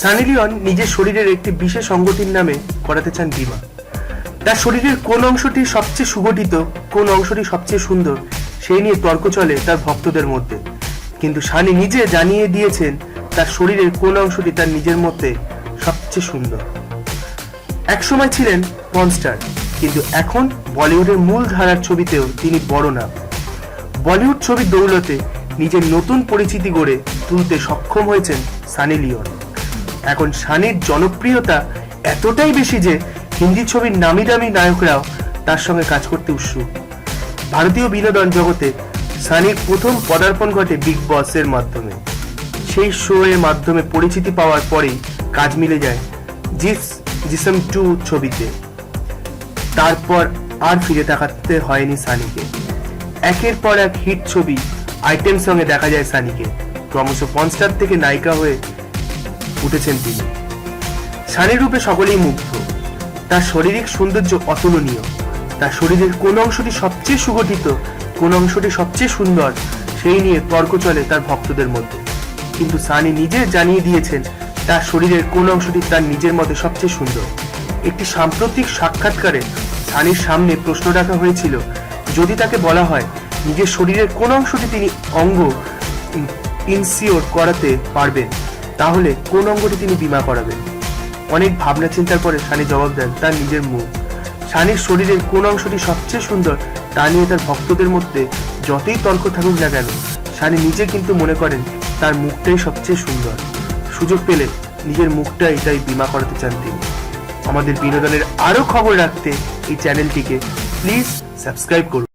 Sunny Leone নিজের শরীরের একটি বিশেষ অঙ্গটির নামে করাতে চান বিমা। তার শরীরের কোন অংশটি সবচেয়ে সুগঠিত, কোন অংশটি সবচেয়ে সুন্দর, সেই নিয়ে তর্ক চলে তার ভক্তদের মধ্যে। কিন্তু সানি নিজে জানিয়ে দিয়েছেন তার শরীরের কোন অংশটি তার নিজের মধ্যে সবচেয়ে সুন্দর। একসময় ছিলেন পনস্টার, কিন্তু এখন বলিউডের মূল ধারার ছবিতেও তিনি বড় নাম। বলিউড ছবির দৌলতে নিজের নতুন পরিচিতি গড়ে তুলতে সক্ষম হয়েছেন সানি লিওন এখন সানির জনপ্রিয়তা এতটাই বেশি যে হিন্দি ছবির নামি দামি নায়করাও তার সঙ্গে কাজ করতে উৎসুক। ভারতীয় বিনোদন জগতে সানির প্রথম পদার্পণ ঘটে বিগ বসের মাধ্যমে। সেই শো এর মাধ্যমে পরিচিতি পাওয়ার পরেই কাজ মিলে যায় জিস জিসম টু ছবিতে। তারপর আর ফিরে তাকাতে হয়নি সানিকে একের পর এক হিট ছবি আইটেম সঙ্গে দেখা যায় সানিকে ক্রমশ পনস্টার থেকে নায়িকা হয়ে উঠেছেন তিনি। সানির রূপে সকলেই মুগ্ধ। তার শারীরিক সৌন্দর্য অতুলনীয়। তার শরীরের কোন অংশটি সবচেয়ে সুগঠিত, কোন অংশটি সবচেয়ে সুন্দর, সেই নিয়ে তর্ক চলে তার ভক্তদের মধ্যে। কিন্তু সানি নিজে জানিয়ে দিয়েছেন, তার শরীরের কোন অংশটি তার নিজের মতে সবচেয়ে সুন্দর। একটি সাম্প্রতিক সাক্ষাৎকারে সানির সামনে প্রশ্ন রাখা হয়েছিল, যদি তাকে বলা হয় নিজের শরীরের কোন অংশটি তিনি অঙ্গ ইনসিওর করাতে পারবেন। তাহলে কোন অঙ্গটি তিনি বিমা করাবেন? অনেক ভাবনা চিন্তার পরে সানি জবাব দেন, তার নিজের মুখ। সানির শরীরের কোন অংশটি সবচেয়ে সুন্দর, তা নিয়ে তার ভক্তদের মধ্যে যতই তর্ক থাকুক না কেন, সানি নিজে কিন্তু মনে করেন তার মুখটাই সবচেয়ে সুন্দর। সুযোগ পেলে নিজের মুখটাই তাই বিমা করাতে চান তিনি। আমাদের বিনোদনের আরও খবর রাখতে এই চ্যানেলটিকে প্লিজ সাবস্ক্রাইব করুন।